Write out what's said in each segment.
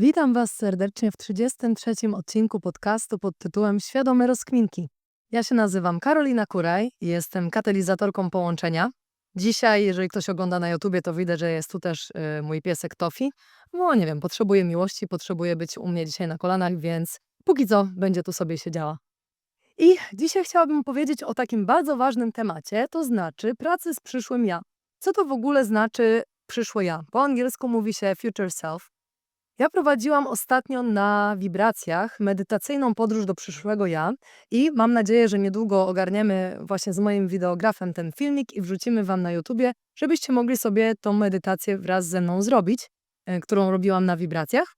Witam Was serdecznie w 33. odcinku podcastu pod tytułem Świadome rozkminki. Ja się nazywam Karolina Kuraj i jestem katalizatorką połączenia. Dzisiaj, jeżeli ktoś ogląda na YouTubie, to widać, że jest tu też y, mój piesek Tofi. No nie wiem, potrzebuje miłości, potrzebuje być u mnie dzisiaj na kolanach, więc póki co będzie tu sobie siedziała. I dzisiaj chciałabym powiedzieć o takim bardzo ważnym temacie, to znaczy pracy z przyszłym ja. Co to w ogóle znaczy przyszłe ja? Po angielsku mówi się future self. Ja prowadziłam ostatnio na wibracjach medytacyjną podróż do przyszłego ja i mam nadzieję, że niedługo ogarniemy właśnie z moim wideografem ten filmik i wrzucimy wam na YouTubie, żebyście mogli sobie tą medytację wraz ze mną zrobić, e, którą robiłam na wibracjach.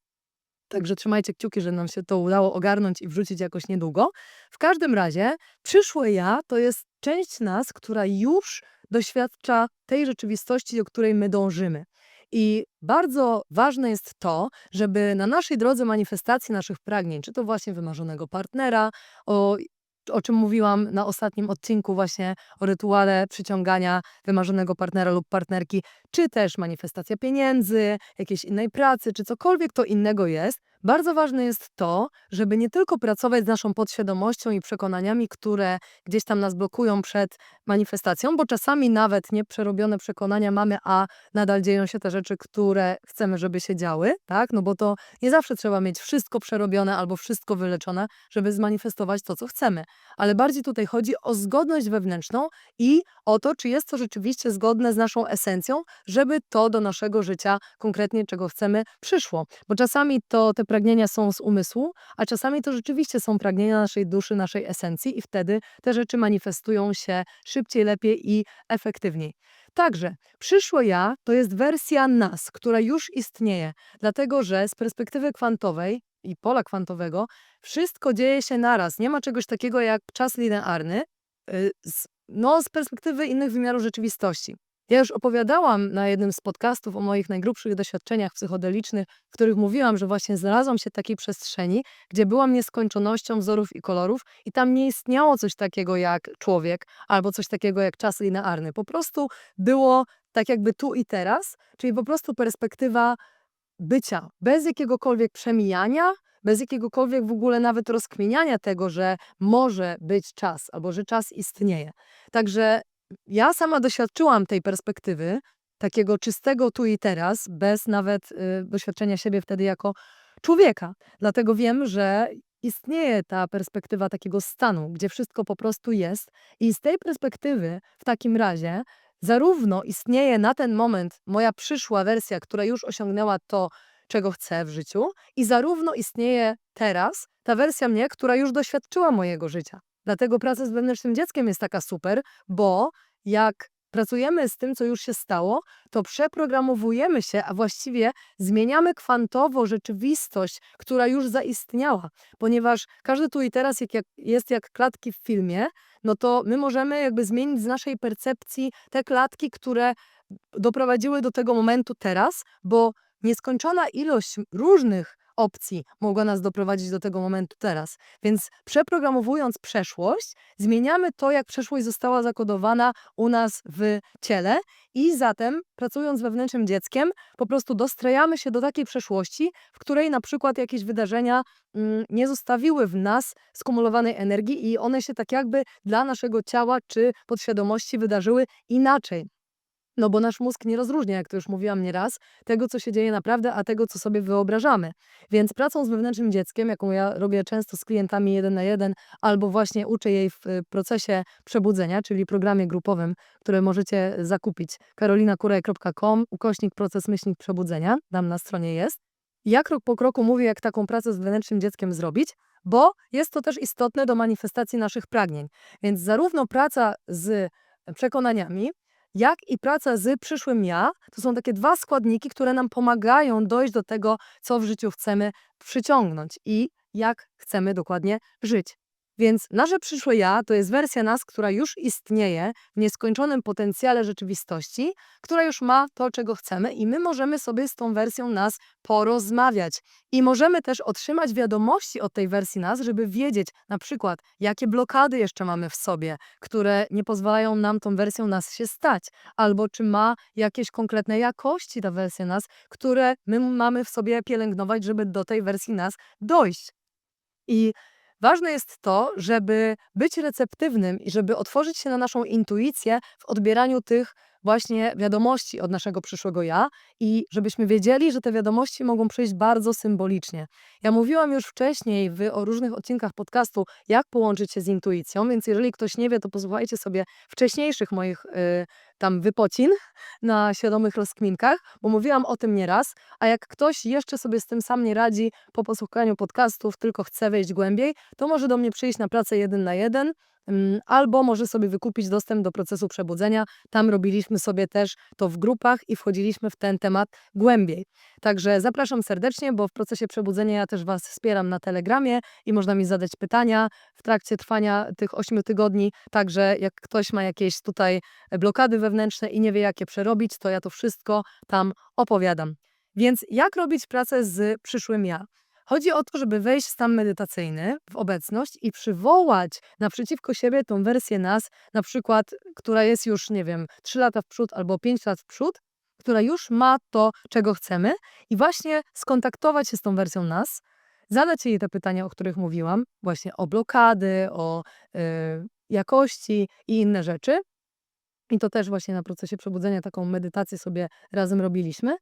Także trzymajcie kciuki, że nam się to udało ogarnąć i wrzucić jakoś niedługo. W każdym razie, przyszłe ja to jest część nas, która już doświadcza tej rzeczywistości, do której my dążymy. I bardzo ważne jest to, żeby na naszej drodze manifestacji naszych pragnień, czy to właśnie wymarzonego partnera, o, o czym mówiłam na ostatnim odcinku, właśnie o rytuale przyciągania wymarzonego partnera lub partnerki, czy też manifestacja pieniędzy, jakiejś innej pracy, czy cokolwiek to innego jest, bardzo ważne jest to, żeby nie tylko pracować z naszą podświadomością i przekonaniami, które gdzieś tam nas blokują przed manifestacją, bo czasami nawet nieprzerobione przekonania mamy, a nadal dzieją się te rzeczy, które chcemy, żeby się działy, tak? No bo to nie zawsze trzeba mieć wszystko przerobione albo wszystko wyleczone, żeby zmanifestować to, co chcemy. Ale bardziej tutaj chodzi o zgodność wewnętrzną i o to, czy jest to rzeczywiście zgodne z naszą esencją, żeby to do naszego życia konkretnie, czego chcemy, przyszło. Bo czasami to te pragnienia są z umysłu, a czasami to rzeczywiście są pragnienia naszej duszy, naszej esencji i wtedy te rzeczy manifestują się szybciej, lepiej i efektywniej. Także przyszłe ja to jest wersja nas, która już istnieje, dlatego że z perspektywy kwantowej i pola kwantowego wszystko dzieje się naraz. Nie ma czegoś takiego jak czas linearny, y, no z perspektywy innych wymiarów rzeczywistości. Ja już opowiadałam na jednym z podcastów o moich najgrubszych doświadczeniach psychodelicznych, w których mówiłam, że właśnie znalazłam się w takiej przestrzeni, gdzie byłam nieskończonością wzorów i kolorów i tam nie istniało coś takiego jak człowiek albo coś takiego jak czas linearny. Po prostu było tak jakby tu i teraz, czyli po prostu perspektywa bycia, bez jakiegokolwiek przemijania, bez jakiegokolwiek w ogóle nawet rozkminiania tego, że może być czas albo że czas istnieje. Także ja sama doświadczyłam tej perspektywy, takiego czystego tu i teraz, bez nawet y, doświadczenia siebie wtedy jako człowieka. Dlatego wiem, że istnieje ta perspektywa takiego stanu, gdzie wszystko po prostu jest, i z tej perspektywy w takim razie zarówno istnieje na ten moment moja przyszła wersja, która już osiągnęła to, czego chcę w życiu, i zarówno istnieje teraz ta wersja mnie, która już doświadczyła mojego życia. Dlatego praca z wewnętrznym dzieckiem jest taka super, bo jak pracujemy z tym, co już się stało, to przeprogramowujemy się, a właściwie zmieniamy kwantowo rzeczywistość, która już zaistniała. Ponieważ każdy tu i teraz jak, jak jest jak klatki w filmie, no to my możemy jakby zmienić z naszej percepcji te klatki, które doprowadziły do tego momentu teraz, bo nieskończona ilość różnych opcji mogła nas doprowadzić do tego momentu teraz. Więc przeprogramowując przeszłość, zmieniamy to, jak przeszłość została zakodowana u nas w ciele i zatem pracując wewnętrznym dzieckiem, po prostu dostrajamy się do takiej przeszłości, w której na przykład jakieś wydarzenia mm, nie zostawiły w nas skumulowanej energii i one się tak jakby dla naszego ciała czy podświadomości wydarzyły inaczej. No bo nasz mózg nie rozróżnia, jak to już mówiłam nieraz, tego, co się dzieje naprawdę, a tego, co sobie wyobrażamy. Więc pracą z wewnętrznym dzieckiem, jaką ja robię często z klientami jeden na jeden, albo właśnie uczę jej w y, procesie przebudzenia, czyli programie grupowym, które możecie zakupić karolinakuraj.com, ukośnik proces myślnik przebudzenia, tam na stronie jest. Ja krok po kroku mówię, jak taką pracę z wewnętrznym dzieckiem zrobić, bo jest to też istotne do manifestacji naszych pragnień. Więc zarówno praca z przekonaniami, jak i praca z przyszłym ja, to są takie dwa składniki, które nam pomagają dojść do tego, co w życiu chcemy przyciągnąć i jak chcemy dokładnie żyć. Więc nasze przyszłe ja to jest wersja nas, która już istnieje w nieskończonym potencjale rzeczywistości, która już ma to, czego chcemy, i my możemy sobie z tą wersją nas porozmawiać. I możemy też otrzymać wiadomości od tej wersji nas, żeby wiedzieć na przykład, jakie blokady jeszcze mamy w sobie, które nie pozwalają nam tą wersją nas się stać, albo czy ma jakieś konkretne jakości ta wersja nas, które my mamy w sobie pielęgnować, żeby do tej wersji nas dojść. I ważne jest to, żeby być receptywnym i żeby otworzyć się na naszą intuicję w odbieraniu tych właśnie wiadomości od naszego przyszłego ja i żebyśmy wiedzieli, że te wiadomości mogą przyjść bardzo symbolicznie. Ja mówiłam już wcześniej w, o różnych odcinkach podcastu, jak połączyć się z intuicją, więc jeżeli ktoś nie wie, to posłuchajcie sobie wcześniejszych moich y, tam wypocin na świadomych rozkminkach, bo mówiłam o tym nieraz, a jak ktoś jeszcze sobie z tym sam nie radzi po posłuchaniu podcastów, tylko chce wejść głębiej, to może do mnie przyjść na pracę jeden na jeden, albo może sobie wykupić dostęp do procesu przebudzenia. Tam robiliśmy sobie też to w grupach i wchodziliśmy w ten temat głębiej. Także zapraszam serdecznie, bo w procesie przebudzenia ja też Was wspieram na Telegramie i można mi zadać pytania w trakcie trwania tych 8 tygodni. Także jak ktoś ma jakieś tutaj blokady wewnętrzne i nie wie, jak je przerobić, to ja to wszystko tam opowiadam. Więc jak robić pracę z przyszłym ja? Chodzi o to, żeby wejść w stan medytacyjny, w obecność i przywołać naprzeciwko siebie tą wersję nas, na przykład, która jest już, nie wiem, 3 lata w przód albo 5 lat w przód, która już ma to, czego chcemy, i właśnie skontaktować się z tą wersją nas, zadać jej te pytania, o których mówiłam, właśnie o blokady, o y, jakości i inne rzeczy. I to też właśnie na procesie przebudzenia taką medytację sobie razem robiliśmy.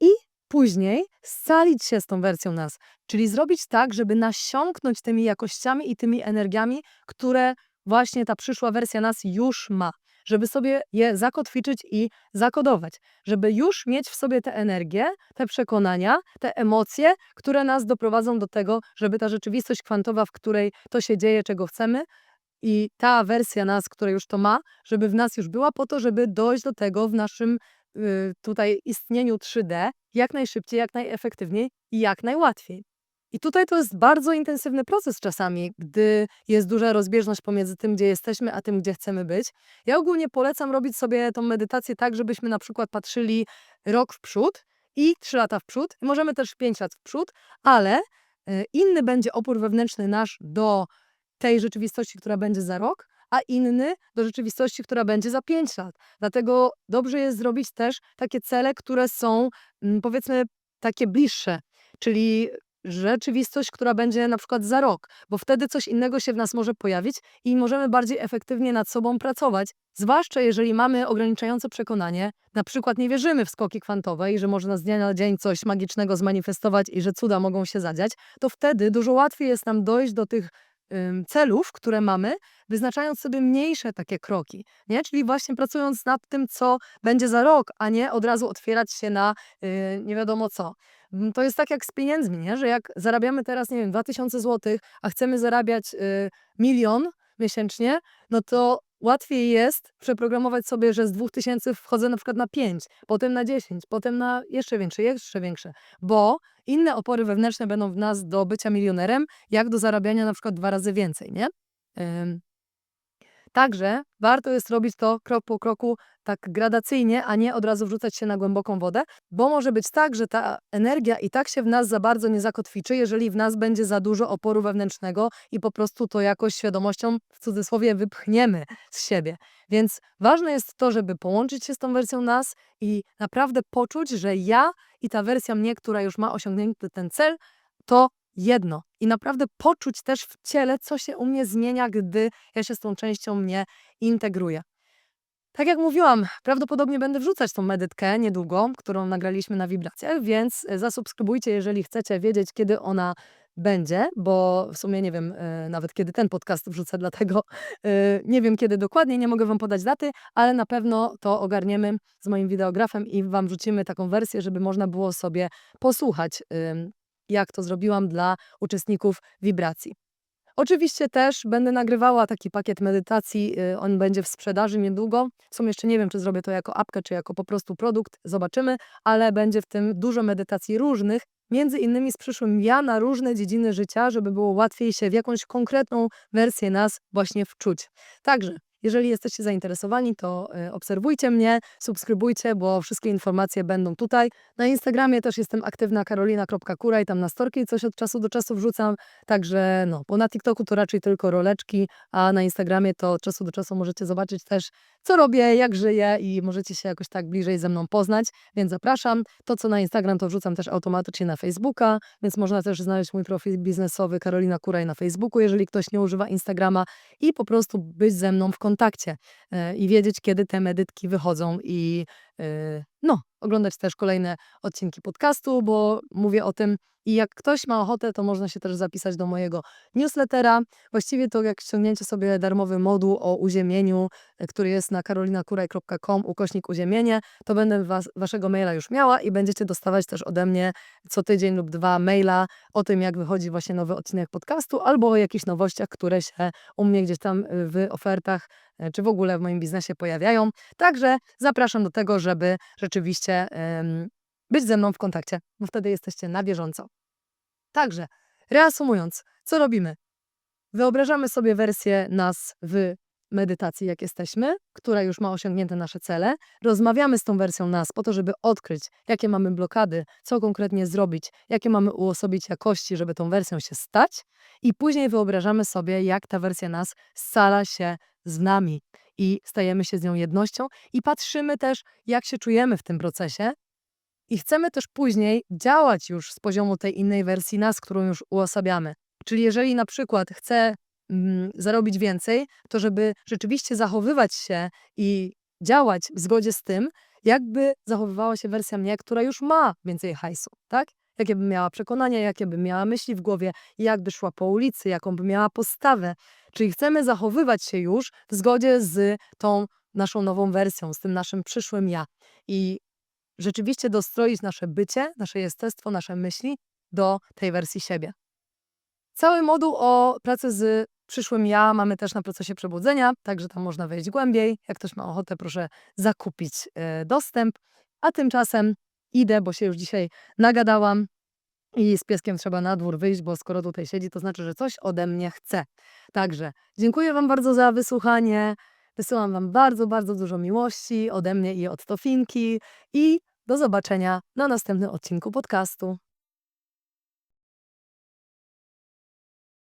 I później scalić się z tą wersją nas, czyli zrobić tak, żeby nasiąknąć tymi jakościami i tymi energiami, które właśnie ta przyszła wersja nas już ma. Żeby sobie je zakotwiczyć i zakodować, żeby już mieć w sobie te energie, te przekonania, te emocje, które nas doprowadzą do tego, żeby ta rzeczywistość kwantowa, w której to się dzieje, czego chcemy, i ta wersja nas, która już to ma, żeby w nas już była po to, żeby dojść do tego w naszym tutaj istnieniu 3D jak najszybciej, jak najefektywniej i jak najłatwiej. I tutaj to jest bardzo intensywny proces czasami, gdy jest duża rozbieżność pomiędzy tym, gdzie jesteśmy, a tym, gdzie chcemy być. Ja ogólnie polecam robić sobie tą medytację tak, żebyśmy na przykład patrzyli rok w przód i trzy lata w przód. Możemy też pięć lat w przód, ale y, inny będzie opór wewnętrzny nasz do tej rzeczywistości, która będzie za rok, a inny do rzeczywistości, która będzie za 5 lat. Dlatego dobrze jest zrobić też takie cele, które są mm, powiedzmy takie bliższe, czyli rzeczywistość, która będzie na przykład za rok, bo wtedy coś innego się w nas może pojawić i możemy bardziej efektywnie nad sobą pracować, zwłaszcza jeżeli mamy ograniczające przekonanie, na przykład nie wierzymy w skoki kwantowe i że można z dnia na dzień coś magicznego zmanifestować i że cuda mogą się zadziać, to wtedy dużo łatwiej jest nam dojść do tych celów, które mamy, wyznaczając sobie mniejsze takie kroki, nie? Czyli właśnie pracując nad tym, co będzie za rok, a nie od razu otwierać się na yy, nie wiadomo co. Mm, to jest tak jak z pieniędzmi, nie? Że jak zarabiamy teraz, nie wiem, 2000 zł, a chcemy zarabiać yy, milion miesięcznie, no to łatwiej jest przeprogramować sobie, że z 2000 wchodzę na przykład na 5, potem na 10, potem na jeszcze większe, jeszcze większe, bo inne opory wewnętrzne będą w nas do bycia milionerem, jak do zarabiania na przykład dwa razy więcej, nie? Także warto jest robić to krok po kroku, tak gradacyjnie, a nie od razu wrzucać się na głęboką wodę, bo może być tak, że ta energia i tak się w nas za bardzo nie zakotwiczy, jeżeli w nas będzie za dużo oporu wewnętrznego i po prostu to jakoś świadomością w cudzysłowie wypchniemy z siebie. Więc ważne jest to, żeby połączyć się z tą wersją nas i naprawdę poczuć, że ja i ta wersja mnie, która już ma osiągnięty ten cel, to jedno. I naprawdę poczuć też w ciele, co się u mnie zmienia, gdy ja się z tą częścią mnie integruję. Tak jak mówiłam, prawdopodobnie będę wrzucać tą medytkę niedługo, którą nagraliśmy na wibracjach, więc e, zasubskrybujcie, jeżeli chcecie wiedzieć, kiedy ona będzie, bo w sumie nie wiem e, nawet kiedy ten podcast wrzucę, dlatego e, nie wiem kiedy dokładnie, nie mogę Wam podać daty, ale na pewno to ogarniemy z moim wideografem i Wam wrzucimy taką wersję, żeby można było sobie posłuchać jak to zrobiłam dla uczestników wibracji. Oczywiście też będę nagrywała taki pakiet medytacji, y, on będzie w sprzedaży niedługo. Są jeszcze nie wiem, czy zrobię to jako apkę, czy jako po prostu produkt, zobaczymy, ale będzie w tym dużo medytacji różnych, między innymi z przyszłym ja na różne dziedziny życia, żeby było łatwiej się w jakąś konkretną wersję nas właśnie wczuć. Także jeżeli jesteście zainteresowani, to y, obserwujcie mnie, subskrybujcie, bo wszystkie informacje będą tutaj. Na Instagramie też jestem aktywna karolina.kura i tam na storki coś od czasu do czasu wrzucam. Także no, bo na TikToku to raczej tylko roleczki, a na Instagramie to od czasu do czasu możecie zobaczyć też, co robię, jak żyję i możecie się jakoś tak bliżej ze mną poznać, więc zapraszam. To, co na Instagram, to wrzucam też automatycznie na Facebooka, więc można też znaleźć mój profil biznesowy Karolina Kuraj na Facebooku, jeżeli ktoś nie używa Instagrama i po prostu być ze mną w kontakcie e, i wiedzieć, kiedy te medytki wychodzą i e, no, oglądać też kolejne odcinki podcastu, bo mówię o tym i jak ktoś ma ochotę, to można się też zapisać do mojego newslettera. Właściwie to jak ściągnięcie sobie darmowy moduł o uziemieniu, e, który jest na karolinakuraj.com ukośnik uziemienie, to będę was, waszego maila już miała i będziecie dostawać też ode mnie co tydzień lub dwa maila o tym, jak wychodzi właśnie nowy odcinek podcastu albo o jakichś nowościach, które się u mnie gdzieś tam y, w ofertach e, czy w ogóle w moim biznesie pojawiają. Także zapraszam do tego, żeby rzeczywiście być ze mną w kontakcie, bo wtedy jesteście na bieżąco. Także, reasumując, co robimy? Wyobrażamy sobie wersję nas w medytacji, jak jesteśmy, która już ma osiągnięte nasze cele. Rozmawiamy z tą wersją nas po to, żeby odkryć, jakie mamy blokady, co konkretnie zrobić, jakie mamy uosobić jakości, żeby tą wersją się stać. I później wyobrażamy sobie, jak ta wersja nas scala się z nami i stajemy się z nią jednością i patrzymy też, jak się czujemy w tym procesie. I chcemy też później działać już z poziomu tej innej wersji nas, którą już uosabiamy. Czyli jeżeli na przykład chcę mm, zarobić więcej, to żeby rzeczywiście zachowywać się i działać w zgodzie z tym, jakby zachowywała się wersja mnie, która już ma więcej hajsu, tak? Jakie bym miała przekonania, jakie bym miała myśli w głowie, jakby szła po ulicy, jaką bym miała postawę. Czyli chcemy zachowywać się już w zgodzie z tą naszą nową wersją, z tym naszym przyszłym ja. I rzeczywiście dostroić nasze bycie, nasze jestestwo, nasze myśli do tej wersji siebie. Cały moduł o pracy z przyszłym ja mamy też na procesie przebudzenia, także tam można wejść głębiej. Jak ktoś ma ochotę, proszę zakupić e, dostęp. A tymczasem idę, bo się już dzisiaj nagadałam i z pieskiem trzeba na dwór wyjść, bo skoro tutaj siedzi, to znaczy, że coś ode mnie chce. Także dziękuję Wam bardzo za wysłuchanie. Wysyłam Wam bardzo, bardzo dużo miłości ode mnie i od Tofinki i do zobaczenia na następnym odcinku podcastu.